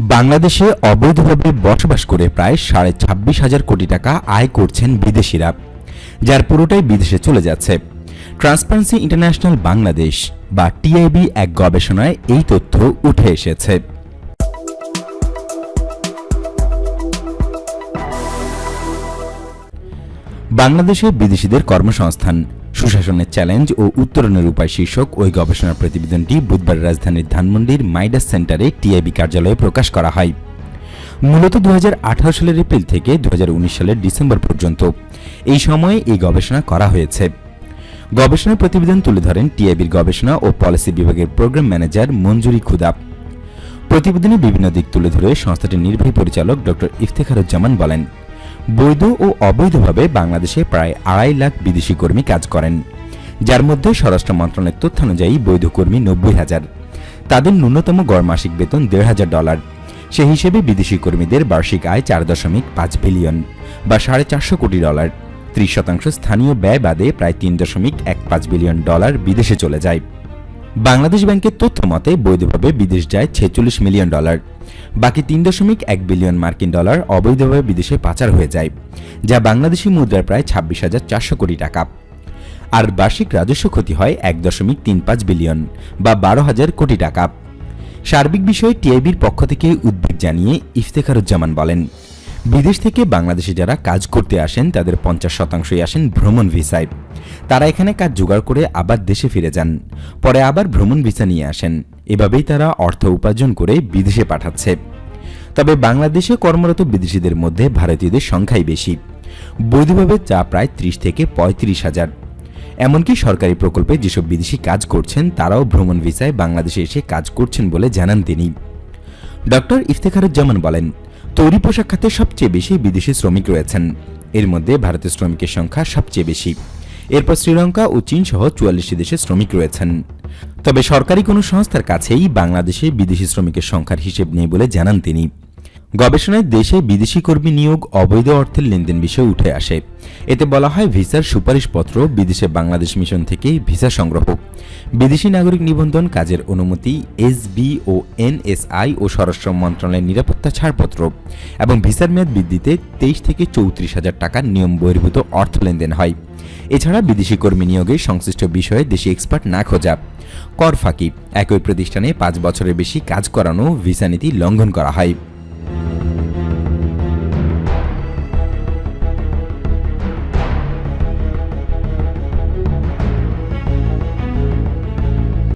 বাংলাদেশে অবৈধভাবে বসবাস করে প্রায় সাড়ে ছাব্বিশ হাজার কোটি টাকা আয় করছেন বিদেশিরা, যার পুরোটাই বিদেশে চলে যাচ্ছে। ট্রান্সপারেন্সি ইন্টারন্যাশনাল বাংলাদেশ বা টিআইবি এক গবেষণায় এই তথ্য উঠে এসেছে। বাংলাদেশে বিদেশিদের কর্মসংস্থান সুশাসনের চ্যালেঞ্জ ও উত্তরণের উপায় শীর্ষক ওই গবেষণা প্রতিবেদনটি বুধবার রাজধানীর ধানমন্ডির মাইডাস সেন্টারে টিআইবি কার্যালয়ে প্রকাশ করা হয়। মূলত দুহাজার আঠারো সালের এপ্রিল থেকে দু হাজার উনিশ সালের ডিসেম্বর পর্যন্ত এই সময়ে এই গবেষণা করা হয়েছে। গবেষণা প্রতিবেদন তুলে ধরেন টিআইবির গবেষণা ও পলিসি বিভাগের প্রোগ্রাম ম্যানেজার মঞ্জুরি খুদাব প্রতিবেদনে বিভিন্ন দিক তুলে ধরে সংস্থাটির নির্বাহী পরিচালক ড ইফতেখারুজ্জামান বলেন বৈধ ও অবৈধভাবে বাংলাদেশে প্রায় আড়াই লাখ বিদেশি কর্মী কাজ করেন, যার মধ্যে স্বরাষ্ট্র মন্ত্রণালয়ের তথ্য অনুযায়ী বৈধ কর্মী নব্বই হাজার। তাদের ন্যূনতম গড় মাসিক বেতন দেড় হাজার ডলার। সে হিসেবে বিদেশি কর্মীদের বার্ষিক আয় চার দশমিক পাঁচ বিলিয়ন বা সাড়ে চারশো কোটি ডলার। ত্রিশ শতাংশ স্থানীয় ব্যয় বাদে প্রায় তিন দশমিক এক পাঁচ বিলিয়ন ডলার বিদেশে চলে যায়। বাংলাদেশ ব্যাংকের তথ্য মতে, বৈধভাবে বিদেশ যায় ছেচল্লিশ মিলিয়ন ডলার। বাকি তিন দশমিক এক বিলিয়ন মার্কিন ডলার অবৈধভাবে বিদেশে পাচার হয়ে যায়, যা বাংলাদেশি মুদ্রার প্রায় ছাব্বিশ হাজার চারশো কোটি টাকা। আর বার্ষিক রাজস্ব ক্ষতি হয় এক দশমিক তিন পাঁচ বিলিয়ন বা বারো হাজার কোটি টাকা। সার্বিক বিষয়ে টিআইবির পক্ষ থেকে উদ্বেগ জানিয়ে ইফতেখারুজ্জামান বলেন। বিদেশ থেকে বাংলাদেশে যারা কাজ করতে আসেন, তাদের পঞ্চাশ শতাংশই আসেন ভ্রমণ ভিসায়। তারা এখানে কাজ জোগাড় করে আবার দেশে ফিরে যান, পরে আবার ভ্রমণ ভিসা নিয়ে আসেন। এভাবেই তারা অর্থ উপার্জন করে বিদেশে পাঠাচ্ছে। তবে বাংলাদেশে কর্মরত বিদেশিদের মধ্যে ভারতীয়দের সংখ্যাই বেশি। বৈধভাবে যা প্রায় ত্রিশ থেকে পঁয়ত্রিশ হাজার। এমনকি সরকারি প্রকল্পে যেসব বিদেশি কাজ করছেন, তারাও ভ্রমণ ভিসায় বাংলাদেশে এসে কাজ করছেন বলে জানান তিনি। ডক্টর ইফতেখারুজ্জামান বলেন তৈরি পোশাক খাতে সবচেয়ে বেশি বিদেশি শ্রমিক রয়েছেন। এর মধ্যে ভারতের শ্রমিকের সংখ্যা সবচেয়ে বেশি। এরপর শ্রীলঙ্কা ও চীন সহ চুয়াল্লিশটি দেশে শ্রমিক রয়েছেন। তবে সরকারি কোনো সংস্থার কাছেই বাংলাদেশে বিদেশি শ্রমিকের সংখ্যার হিসেব নেই বলে জানান তিনি। গবেষণায় দেশে বিদেশি কর্মী নিয়োগ অবৈধ অর্থের লেনদেন বিষয়ে উঠে আসে। এতে বলা হয় ভিসার সুপারিশপত্র বিদেশে বাংলাদেশ মিশন থেকে ভিসা সংগ্রহ। বিদেশি নাগরিক নিবন্ধন কাজের অনুমতি এসবি ও এনএসআই ও স্বরাষ্ট্র মন্ত্রণালয়ের নিরাপত্তা ছাড়পত্র এবং ভিসার মেয়াদ বৃদ্ধিতে তেইশ থেকে চৌত্রিশ হাজার টাকার নিয়ম বহির্ভূত অর্থ লেনদেন হয়। এছাড়া বিদেশি কর্মী নিয়োগে সংশ্লিষ্ট বিষয়ে দেশি এক্সপার্ট না খোঁজা। কর ফাঁকি, একই প্রতিষ্ঠানে পাঁচ বছরের বেশি কাজ করানো ভিসা নীতি লঙ্ঘন করা হয়।